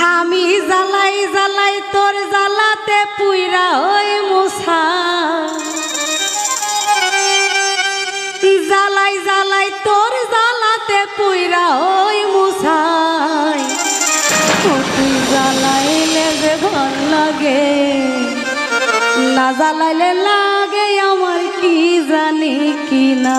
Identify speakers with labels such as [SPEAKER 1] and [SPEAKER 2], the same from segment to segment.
[SPEAKER 1] আমি জ্বালাই জ্বালাই তোর জ্বালাতে পুইরা ওই মুসা জ্বালাই জ্বালাই তোর জ্বালাতে পুইরা ওই মুসাই তুই জ্বালাইলে যে ভালো লাগে, না জ্বালাইলে লাগে আমার কি জানি কি না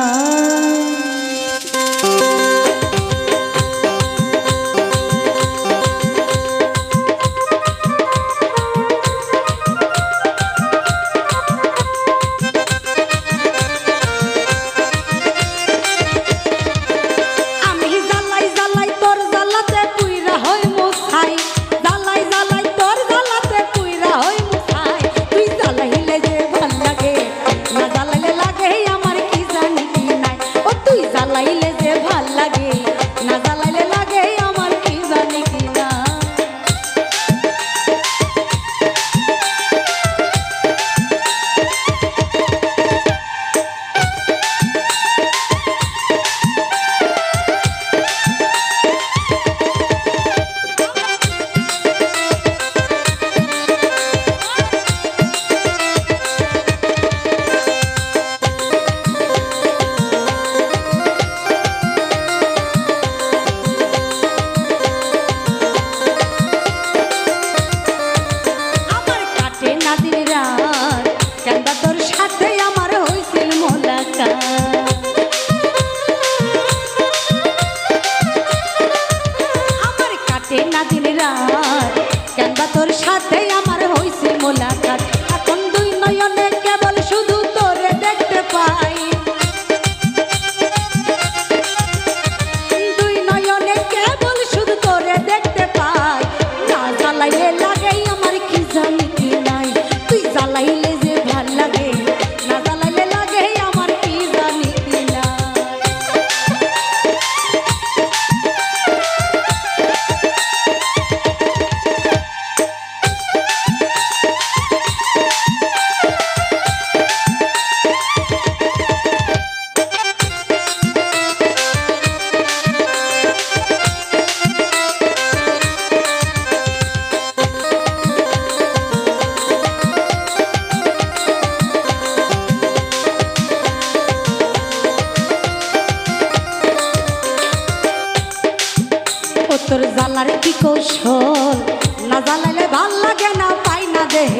[SPEAKER 1] তোর জ্বালার কি কৌশল? না জ্বালাইলে ভালো লাগে না পাই না দেহ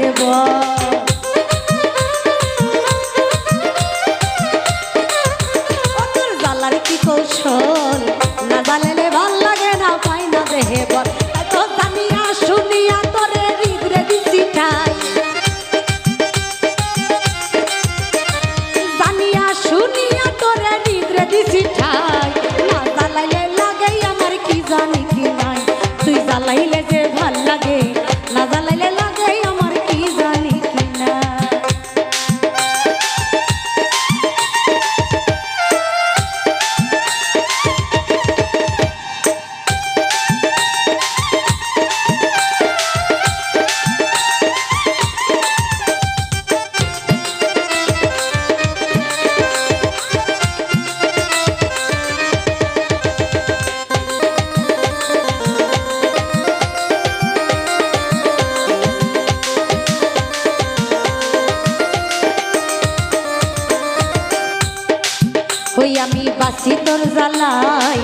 [SPEAKER 1] হই আমি বাসি তোর জালাই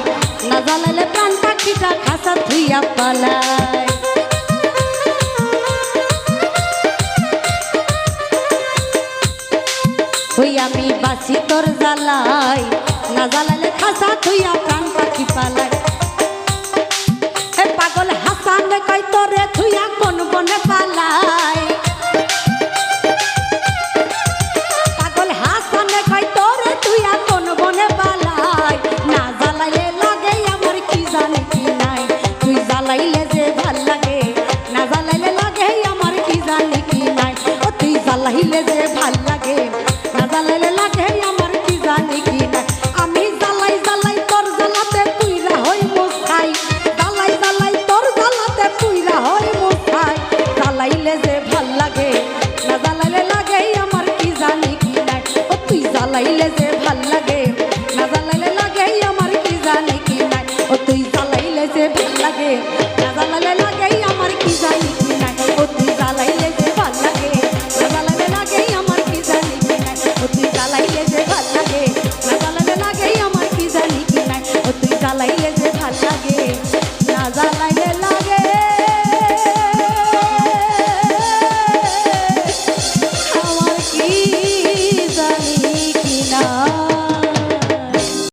[SPEAKER 1] না জালালে প্রাণ পাখিটা খাসা ধুইয়া পালাই আমি বাসি তোর জ্বালাই না খাসা ধুইয়া প্রাণ পাখি পালাই দিলে